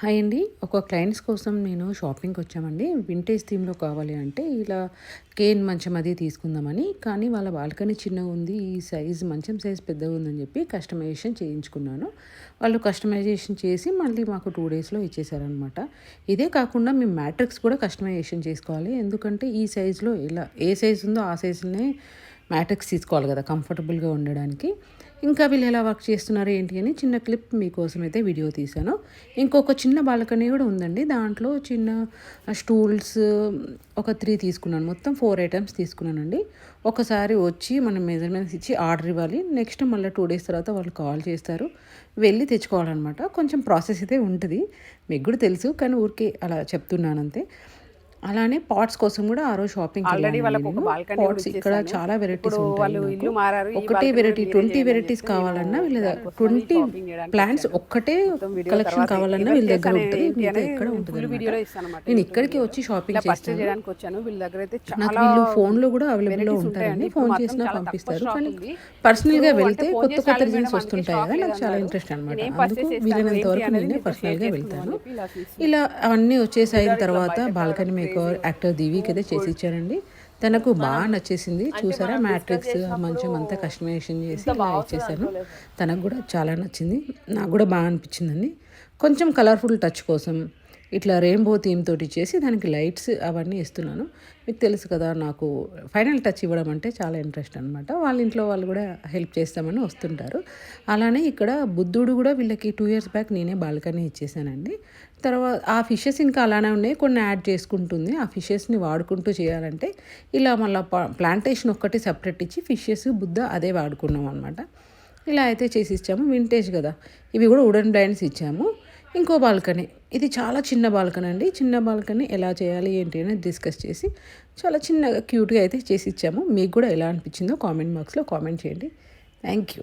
Hi అండి. ఒక clients కోసం నేను షాపింగ్కి వచ్చామండి. వింటేజ్ థీమ్లో కావాలి అంటే ఇలా కేన్ మంచం అది తీసుకుందామని. కానీ వాళ్ళ బాల్కనీ చిన్నగా ఉంది ఈ సైజ్ మంచం సైజ్ పెద్దగా ఉందని చెప్పి కస్టమైజేషన్ చేయించుకున్నాను. వాళ్ళు కస్టమైజేషన్ చేసి మళ్ళీ మాకు టూ డేస్లో ఇచ్చేసారనమాట ఇదే కాకుండా మేము మ్యాట్రిక్స్ కూడా కస్టమైజేషన్ చేసుకోవాలి. ఎందుకంటే ఈ సైజులో ఇలా ఏ సైజు ఉందో ఆ సైజులోనే మ్యాట్రిక్స్ తీసుకోవాలి కదా కంఫర్టబుల్గా ఉండడానికి. ఇంకా వీళ్ళు ఎలా వర్క్ చేస్తున్నారు ఏంటి అని చిన్న క్లిప్ మీకోసం అయితే వీడియో తీశాను. ఇంకొక చిన్న బాల్కనీ కూడా ఉందండి. దాంట్లో చిన్న స్టూల్స్ ఒక త్రీ తీసుకున్నాను. మొత్తం ఫోర్ ఐటమ్స్ తీసుకున్నానండి. ఒకసారి వచ్చి మనం మెజర్మెంట్స్ ఇచ్చి ఆర్డర్ ఇవ్వాలి. నెక్స్ట్ మళ్ళీ టూ డేస్ తర్వాత వాళ్ళు కాల్ చేస్తారు. వెళ్ళి తెచ్చుకోవాలన్నమాట. కొంచెం ప్రాసెస్ అయితే ఉంటుంది. మీకు కూడా తెలుసు కానీ ఊరికే అలా చెప్తున్నాను అంతే. అలానే పాట్స్ కోసం కూడా ఆ రోజు షాపింగ్ పాట్స్ ఇక్కడ. చాలా వెరైటీస్ ఈ ఒకటే వెరైటీ ట్వంటీ వెరైటీస్ కావాలన్నా వీళ్ళ ట్వంటీ ప్లాంట్స్. ఒక్కటే కలెక్షన్ కావాలన్నా వీళ్ళ దగ్గర ఉంటుంది మిగతా ఎక్కడ ఉంటుంది. నేను ఇక్కడికి. వచ్చి షాపింగ్ చేస్తాను వీళ్ళ నాకు వీళ్ళు ఫోన్లో కూడా అవైలబుల్లో varieties ఉంటారండి ఉంటాయండి. ఫోన్ చేసినా పంపిస్తారు కానీ ఉంది. పర్సనల్గా ఇప్పుడు వెళ్తే కొత్త కొత్త రిజల్ట్స్ వస్తుంటాయి కదా నాకు చాలా. ఇంట్రెస్ట్ అనమాట అందుకు వీలైనంత వరకు నేనే పర్సనల్గా share వెళ్తాను ఇలా అవన్నీ వచ్చేసిన తర్వాత బాల్కనీ మేకర్ యాక్టర్ అయితే చేసి ఇచ్చారండి తనకు బాగా నచ్చేసింది. చూసారా? మ్యాట్రిక్స్ మంచం అంతా కస్టమైజేషన్ చేసి ఇలా ఇచ్చేసాను తనకు కూడా చాలా నచ్చింది. నాకు కూడా బాగా అనిపించిందండి. కొంచెం కలర్ఫుల్ టచ్ కోసం ఇట్లా రెయిన్బో థీమ్ తోటి చేసి దానికి లైట్స్ అవన్నీ ఇస్తున్నాను మీకు తెలుసు కదా నాకు ఫైనల్ టచ్ ఇవ్వడం అంటే చాలా ఇంట్రెస్ట్ అనమాట వాళ్ళ ఇంట్లో వాళ్ళు కూడా హెల్ప్ చేస్తామని వస్తుంటారు. అలానే ఇక్కడ బుద్ధుడు కూడా వీళ్ళకి టూ ఇయర్స్ బ్యాక్ నేనే బాల్కనీ ఇచ్చేసానండి. తర్వాత ఆ ఫిషెస్ ఇంకా అలానే ఉన్నాయి. కొన్ని యాడ్ చేసుకుంటుంది. ఆ ఫిషెస్ని వాడుకుంటూ చేయాలంటే ఇలా మళ్ళీ ప్లాంటేషన్ ఒక్కటి సపరేట్ ఇచ్చి ఫిషెస్ బుద్ధ అదే వాడుకున్నాం అనమాట ఇలా అయితే చేసి ఇచ్చాము. వింటేజ్ కదా. ఇవి కూడా వుడెన్ బ్లైండ్స్ ఇచ్చాము. ఇంకో బాల్కనీ. ఇది చాలా చిన్న బాల్కనీ అండి. చిన్న బాల్కనీ ఎలా చేయాలి ఏంటి అనేది డిస్కస్ చేసి చాలా చిన్నగా క్యూట్గా అయితే చేసి ఇచ్చాము. మీకు కూడా ఎలా అనిపించిందో కామెంట్ బాక్స్లో కామెంట్ చేయండి. Thank you